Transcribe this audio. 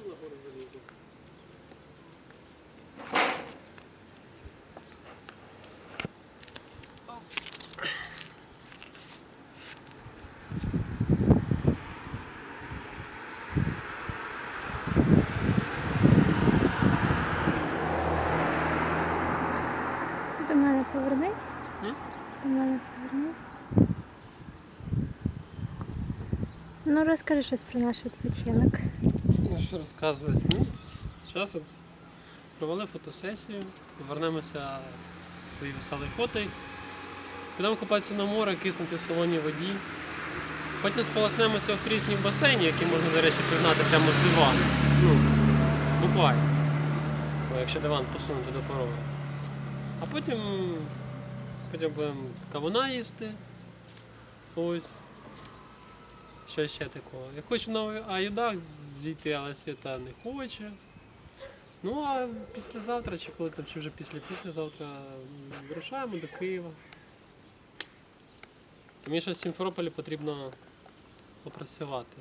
До мене повернись. До мене повернись. Ну розкажи щось про наш відпочинок. Що розказувати? Ну, зараз провели фотосесію, повернемося в свої веселі фото. Підемо купатися на море, киснути в солоній воді. Потім сполоснемося в прісній басейні, який можна, до речі, пігнати прямо з дивану. Ну, буквально. Бо якщо диван посунути до пороги. А потім, потім будемо кавуна їсти. Ось. Що ще такого? Я хочу на Аюдах зійти, але свята не хоче. Ну а післязавтра, чи коли там, чи вже після післязавтра вирушаємо до Києва. Мені ще в Сімферополі потрібно попрацювати.